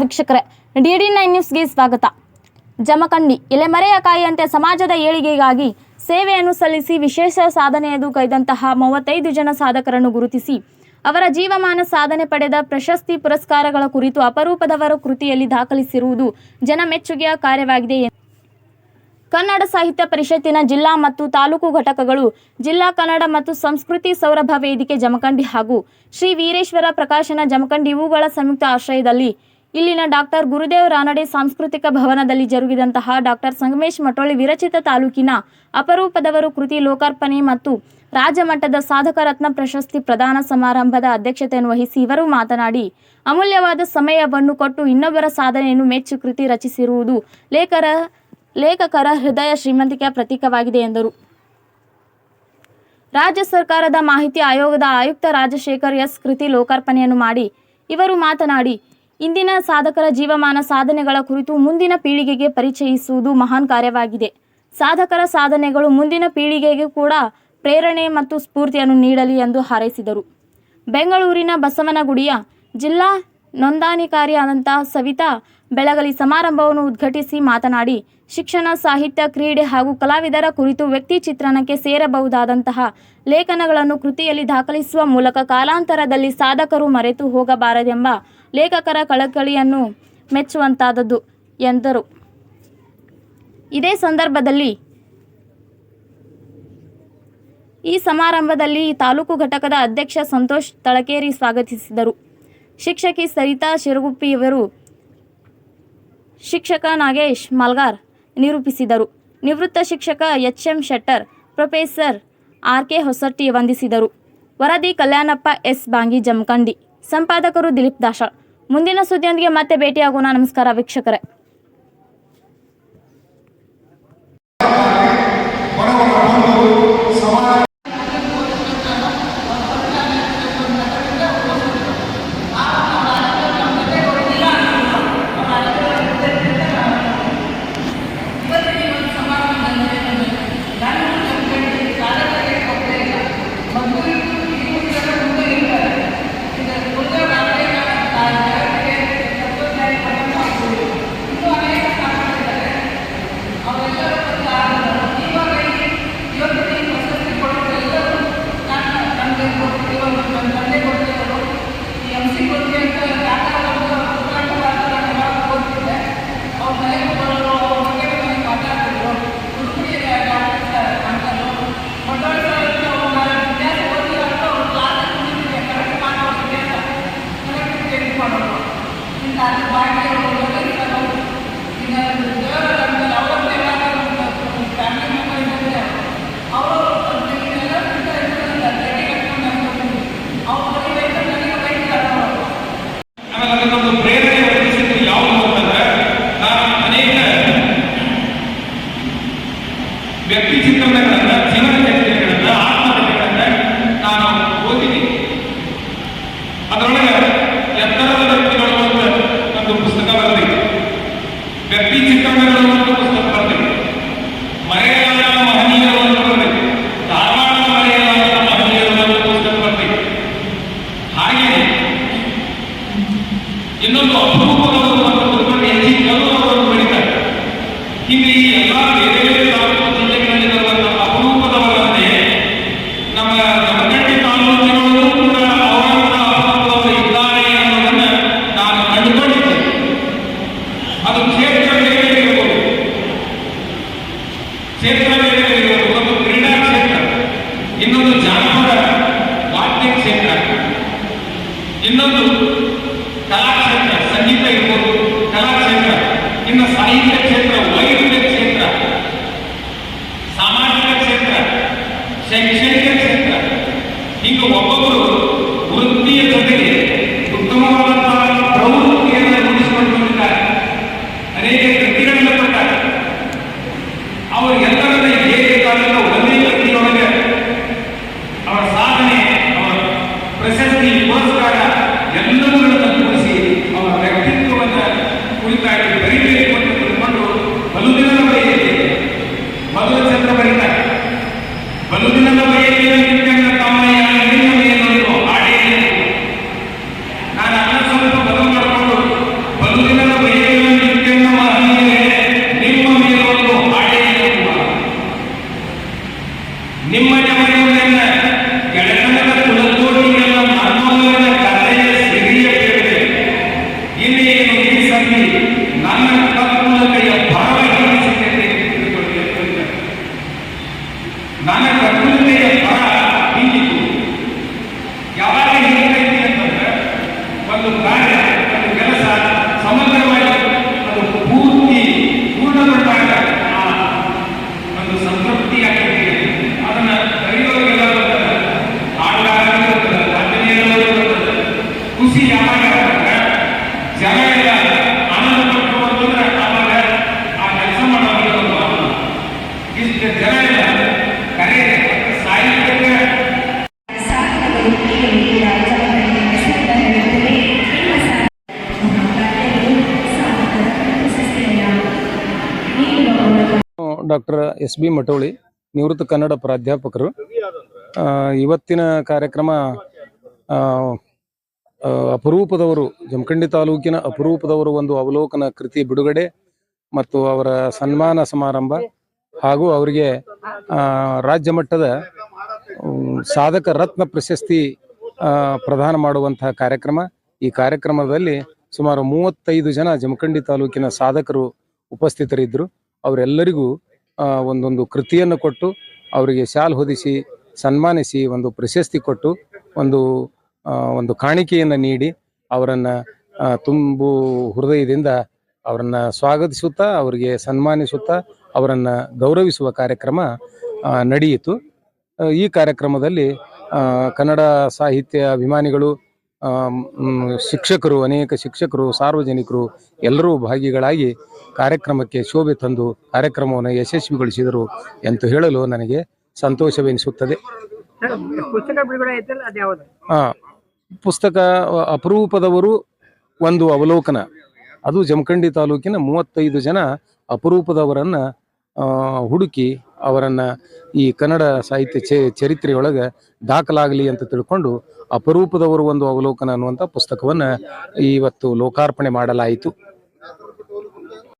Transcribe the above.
ವೀಕ್ಷಕರೇ DD nine ನ್ಯೂಸ್ಗೆ ಸ್ವಾಗತ. ಜಮಖಂಡಿ ಎಲೆಮರೆಯ ಕಾಯಿಯಂತೆ ಸಮಾಜದ ಏಳಿಗೆಗಾಗಿ ಸೇವೆಯನ್ನು ಸಲ್ಲಿಸಿ ವಿಶೇಷ ಸಾಧನೆಯದು ಕೈದಂತಹ ಮೂವತ್ತೈದು ಜನ ಸಾಧಕರನ್ನು ಗುರುತಿಸಿ, ಅವರ ಜೀವಮಾನ ಸಾಧನೆ ಪಡೆದ ಪ್ರಶಸ್ತಿ ಪುರಸ್ಕಾರಗಳ ಕುರಿತು ಅಪರೂಪದವರ ಕೃತಿಯಲ್ಲಿ ದಾಖಲಿಸಿರುವುದು ಜನ ಮೆಚ್ಚುಗೆಯ ಕಾರ್ಯವಾಗಿದೆ ಕನ್ನಡ ಸಾಹಿತ್ಯ ಪರಿಷತ್ತಿನ ಜಿಲ್ಲಾ ಮತ್ತು ತಾಲೂಕು ಘಟಕಗಳು ಜಿಲ್ಲಾ ಕನ್ನಡ ಮತ್ತು ಸಂಸ್ಕೃತಿ ಸೌರಭ ವೇದಿಕೆ ಜಮಖಂಡಿ ಹಾಗೂ ಶ್ರೀ ವೀರೇಶ್ವರ ಪ್ರಕಾಶನ ಜಮಖಂಡಿ ಇವುಗಳ ಸಂಯುಕ್ತ ಆಶ್ರಯದಲ್ಲಿ ಇಲ್ಲಿನ ಡಾಕ್ಟರ್ ಗುರುದೇವ್ ರಾನಡೆ ಸಾಂಸ್ಕೃತಿಕ ಭವನದಲ್ಲಿ ಜರುಗಿದಂತಹ ಡಾಕ್ಟರ್ ಸಂಗಮೇಶ್ ಮಠೋಳಿ ವಿರಚಿತ ತಾಲೂಕಿನ ಅಪರೂಪದವರು ಕೃತಿ ಲೋಕಾರ್ಪಣೆ ಮತ್ತು ರಾಜ್ಯಮಟ್ಟದ ಸಾಧಕ ರತ್ನ ಪ್ರಶಸ್ತಿ ಪ್ರದಾನ ಸಮಾರಂಭದ ಅಧ್ಯಕ್ಷತೆಯನ್ನು ವಹಿಸಿ ಇವರು ಮಾತನಾಡಿ, ಅಮೂಲ್ಯವಾದ ಸಮಯವನ್ನು ಕೊಟ್ಟು ಇನ್ನೊಬ್ಬರ ಸಾಧನೆಯನ್ನು ಮೆಚ್ಚು ಕೃತಿ ರಚಿಸಿರುವುದು ಲೇಖರ, ಲೇಖಕರ ಹೃದಯ ಶ್ರೀಮಂತಿಕೆಯ ಪ್ರತೀಕವಾಗಿದೆ ಎಂದರು. ರಾಜ್ಯ ಸರ್ಕಾರದ ಮಾಹಿತಿ ಆಯೋಗದ ಆಯುಕ್ತ ರಾಜಶೇಖರ್ ಎಸ್ ಕೃತಿ ಲೋಕಾರ್ಪಣೆಯನ್ನು ಮಾಡಿ ಇವರು ಮಾತನಾಡಿ ಇಂದಿನ ಸಾಧಕರ ಜೀವಮಾನ ಸಾಧನೆಗಳ ಕುರಿತು ಮುಂದಿನ ಪೀಳಿಗೆಗೆ ಪರಿಚಯಿಸುವುದು ಮಹಾನ್ ಕಾರ್ಯವಾಗಿದೆ. ಸಾಧಕರ ಸಾಧನೆಗಳು ಮುಂದಿನ ಪೀಳಿಗೆಗೆ ಕೂಡ ಪ್ರೇರಣೆ ಮತ್ತು ಸ್ಫೂರ್ತಿಯನ್ನು ನೀಡಲಿ ಎಂದು ಹಾರೈಸಿದರು. ಬೆಂಗಳೂರಿನ ಬಸವನಗುಡಿಯ ಜಿಲ್ಲಾ ನೋಂದಣಿಕಾರಿಯಾದಂತಹ ಸವಿತಾ ಬೆಳಗಲಿ ಸಮಾರಂಭವನ್ನು ಉದ್ಘಾಟಿಸಿ ಮಾತನಾಡಿ, ಶಿಕ್ಷಣ, ಸಾಹಿತ್ಯ, ಕ್ರೀಡೆ ಹಾಗೂ ಕಲಾವಿದರ ಕುರಿತು ವ್ಯಕ್ತಿ ಚಿತ್ರಣಕ್ಕೆ ಸೇರಬಹುದಾದಂತಹ ಲೇಖನಗಳನ್ನು ಕೃತಿಯಲ್ಲಿ ದಾಖಲಿಸುವ ಮೂಲಕ ಕಾಲಾಂತರದಲ್ಲಿ ಸಾಧಕರು ಮರೆತು ಹೋಗಬಾರದೆಂಬ ಲೇಖಕರ ಕಳಕಳಿಯನ್ನು ಮೆಚ್ಚುವಂತಾದದ್ದು, ಎಂದರು. ಇದೇ ಸಂದರ್ಭದಲ್ಲಿ ಈ ಸಮಾರಂಭದಲ್ಲಿ ತಾಲೂಕು ಘಟಕದ ಅಧ್ಯಕ್ಷ ಸಂತೋಷ್ ತಳಕೇರಿ ಸ್ವಾಗತಿಸಿದರು. ಶಿಕ್ಷಕಿ ಸರಿತಾ ಶಿರಗುಪ್ಪಿಯವರು ಶಿಕ್ಷಕ ನಾಗೇಶ್ ಮಲ್ಗಾರ್ ನಿರೂಪಿಸಿದರು. ನಿವೃತ್ತ ಶಿಕ್ಷಕ H M Shettar, professor R K Hosatti ವಂದಿಸಿದರು. ವರದಿ ಕಲ್ಯಾಣಪ್ಪ ಎಸ್. ಬಾಂಗಿ ಜಮಖಂಡಿ. ಸಂಪಾದಕರು ದಿಲೀಪ್ ದಾಶಾಳ್ ಮುಂದಿನ ಸುದ್ದಿಯೊಂದಿಗೆ ಮತ್ತೆ ಭೇಟಿಯಾಗೋಣ. ನಮಸ್ಕಾರ ವೀಕ್ಷಕರೇ. Thank you. para. ನಮ್ಮ ಶೈಕ್ಷಣಿಕ ನಿಮ್ಮ ನೆಮ್ಮದಿಯನ್ನ ಕೆಳಕನ್ನಡ ಕುಲಕೋಟಿಗಳ ಮಾನವರ ಕಥೆಯ ಸಿರಿಯಬೇಕಿದೆ ಇಲ್ಲಿ ಈ ಸತಿ ನನ್ನ ಕತ್ತುಲತೆಯ ಭಾವ ತಿಳಿದುಕೊಂಡಿರುತ್ತೇನೆ ನನ್ನ ಕತ್ತುಲತೆಯ ಡಾಕ್ಟರ್ ಎಸ್ ಬಿ ಮಟೋಳಿ ನಿವೃತ್ತ ಕನ್ನಡ ಪ್ರಾಧ್ಯಾಪಕರು. ಆ, ಇವತ್ತಿನ ಕಾರ್ಯಕ್ರಮ ಅಪರೂಪದವರು ಜಮಖಂಡಿ ತಾಲೂಕಿನ ಅಪರೂಪದವರು ಒಂದು ಅವಲೋಕನ ಕೃತಿ ಬಿಡುಗಡೆ ಮತ್ತು ಅವರ ಸನ್ಮಾನ ಸಮಾರಂಭ. ಹಾಗೂ ಅವರಿಗೆ ರಾಜ್ಯ ಮಟ್ಟದ ಸಾಧಕ ರತ್ನ ಪ್ರಶಸ್ತಿ ಪ್ರದಾನ ಮಾಡುವಂತಹ ಕಾರ್ಯಕ್ರಮ. ಈ ಕಾರ್ಯಕ್ರಮದಲ್ಲಿ ಸುಮಾರು ಮೂವತ್ತೈದು ಜನ ಜಮಖಂಡಿ ತಾಲೂಕಿನ ಸಾಧಕರು ಉಪಸ್ಥಿತರಿದ್ದರು. ಅವರೆಲ್ಲರಿಗೂ ಒಂದೊಂದು ಕೃತಿಯನ್ನು ಕೊಟ್ಟು, ಅವರಿಗೆ ಶಾಲ್ ಹೊದಿಸಿ, ಸನ್ಮಾನಿಸಿ, ಒಂದು ಪ್ರಶಸ್ತಿ ಕೊಟ್ಟು, ಒಂದು ಒಂದು ಕಾಣಿಕೆಯನ್ನು ನೀಡಿ, ಅವರನ್ನು ತುಂಬು ಹೃದಯದಿಂದ ಅವರನ್ನು ಸ್ವಾಗತಿಸುತ್ತಾ ಅವರಿಗೆ ಸನ್ಮಾನಿಸುತ್ತಾ ಅವರನ್ನು ಗೌರವಿಸುವ ಕಾರ್ಯಕ್ರಮ ನಡೆಯಿತು. ಈ ಕಾರ್ಯಕ್ರಮದಲ್ಲಿ ಕನ್ನಡ ಸಾಹಿತ್ಯ ಅಭಿಮಾನಿಗಳು ಶಿಕ್ಷಕರು ಅನೇಕ ಶಿಕ್ಷಕರು ಸಾರ್ವಜನಿಕರು ಎಲ್ಲರೂ ಭಾಗಿಗಳಾಗಿ ಕಾರ್ಯಕ್ರಮಕ್ಕೆ ಶೋಭೆ ತಂದು ಕಾರ್ಯಕ್ರಮವನ್ನು ಯಶಸ್ವಿಗೊಳಿಸಿದರು ಎಂದು ಹೇಳಲು ನನಗೆ ಸಂತೋಷವೆನಿಸುತ್ತದೆ. ಹಾಂ ಪುಸ್ತಕ ಅಪರೂಪದವರು ಒಂದು ಅವಲೋಕನ. ಅದು ಜಮಖಂಡಿ ತಾಲೂಕಿನ ಮೂವತ್ತೈದು ಜನ ಅಪರೂಪದವರನ್ನ ಹುಡುಕಿ ಅವರನ್ನ ಈ ಕನ್ನಡ ಸಾಹಿತ್ಯ ಚೆ, ಚರಿತ್ರೆಯೊಳಗೆ ದಾಖಲಾಗಲಿ ಅಂತ ತಿಳ್ಕೊಂಡು ಅಪರೂಪದವರು ಒಂದು ಅವಲೋಕನ ಅನ್ನುವಂಥ ಪುಸ್ತಕವನ್ನ ಇವತ್ತು ಲೋಕಾರ್ಪಣೆ ಮಾಡಲಾಯಿತು.